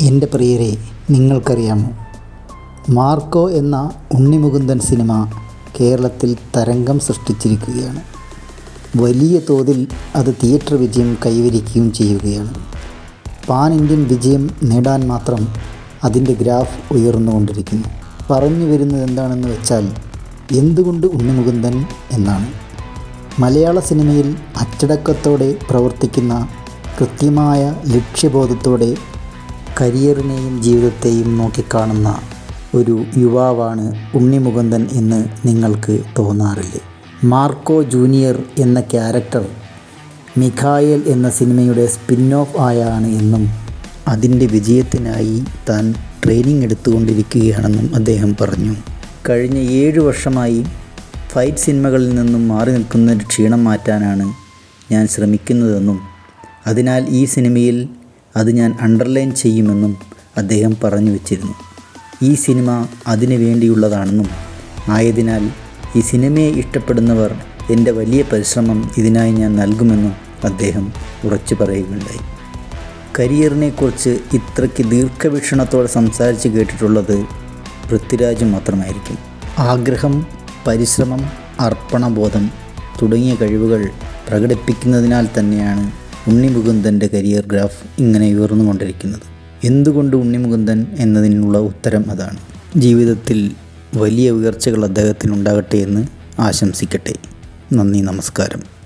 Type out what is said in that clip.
എന്റെ പ്രിയരെ നിങ്ങൾക്കറിയാമോ? മാർക്കോ എന്ന ഉണ്ണിമുകുന്ദൻ സിനിമ കേരളത്തിൽ തരംഗം സൃഷ്ടിച്ചിരിക്കുകയാണ്. വലിയ തോതിൽ അത് തിയേറ്റർ വിജയം കൈവരിക്കുകയും ചെയ്യുകയാണ്. പാൻ ഇന്ത്യൻ വിജയം നേടാൻ മാത്രം അതിന്റെ ഗ്രാഫ് ഉയർന്നുകൊണ്ടിരിക്കുന്നു. പറഞ്ഞു വരുന്നത് എന്താണെന്ന് വെച്ചാൽ എന്തുകൊണ്ട് ഉണ്ണിമുകുന്ദൻ എന്നാണ്. മലയാള സിനിമയിൽ അച്ചടക്കത്തോടെ പ്രവർത്തിക്കുന്ന കൃത്യമായ ലക്ഷ്യബോധത്തോടെ കരിയറിനെയും ജീവിതത്തെയും നോക്കിക്കാണുന്ന ഒരു യുവാവാണ് ഉണ്ണിമുകുന്ദൻ എന്ന് നിങ്ങൾക്ക് തോന്നാറില്ലേ? മാർക്കോ ജൂനിയർ എന്ന ക്യാരക്ടർ മിഖായൽ എന്ന സിനിമയുടെ സ്പിൻ ഓഫ് ആയാണ് എന്നും അതിന്റെ വിജയത്തിനായി താൻ ട്രെയിനിങ് എടുത്തുകൊണ്ടിരിക്കുകയാണെന്നും അദ്ദേഹം പറഞ്ഞു. കഴിഞ്ഞ ഏഴ് വർഷമായി ഫൈറ്റ് സിനിമകളിൽ നിന്നും മാറി നിൽക്കുന്ന ക്ഷീണം മാറ്റാനാണ് ഞാൻ ശ്രമിക്കുന്നതെന്നും അതിനാൽ ഈ സിനിമയിൽ അത് ഞാൻ അണ്ടർലൈൻ ചെയ്യുമെന്നും അദ്ദേഹം പറഞ്ഞു വച്ചിരുന്നു. ഈ സിനിമ അതിനു വേണ്ടിയുള്ളതാണെന്നും ആയതിനാൽ ഈ സിനിമയെ ഇഷ്ടപ്പെടുന്നവർ എന്റെ വലിയ പരിശ്രമം ഇതിനായി ഞാൻ നൽകുമെന്നും അദ്ദേഹം ഉറച്ചു പറയുകയുണ്ടായി. കരിയറിനെക്കുറിച്ച് ഇത്രയ്ക്ക് ദീർഘവീക്ഷണത്തോടെ സംസാരിച്ച് കേട്ടിട്ടുള്ളത് പൃഥ്വിരാജ് മാത്രമായിരിക്കും. ആഗ്രഹം പരിശ്രമം അർപ്പണബോധം തുടങ്ങിയ കഴിവുകൾ പ്രകടിപ്പിക്കുന്നതിനാൽ തന്നെയാണ് ഉണ്ണിമുകുന്ദന്റെ കരിയർ ഗ്രാഫ് ഇങ്ങനെ ഉയർന്നുകൊണ്ടിരിക്കുന്നത്. എന്തുകൊണ്ട് ഉണ്ണിമുകുന്ദൻ എന്നതിനുള്ള ഉത്തരം അതാണ്. ജീവിതത്തിൽ വലിയ ഉയർച്ചകൾ അദ്ദേഹത്തിനുണ്ടാകട്ടെ എന്ന് ആശംസിക്കട്ടെ. നന്ദി നമസ്കാരം.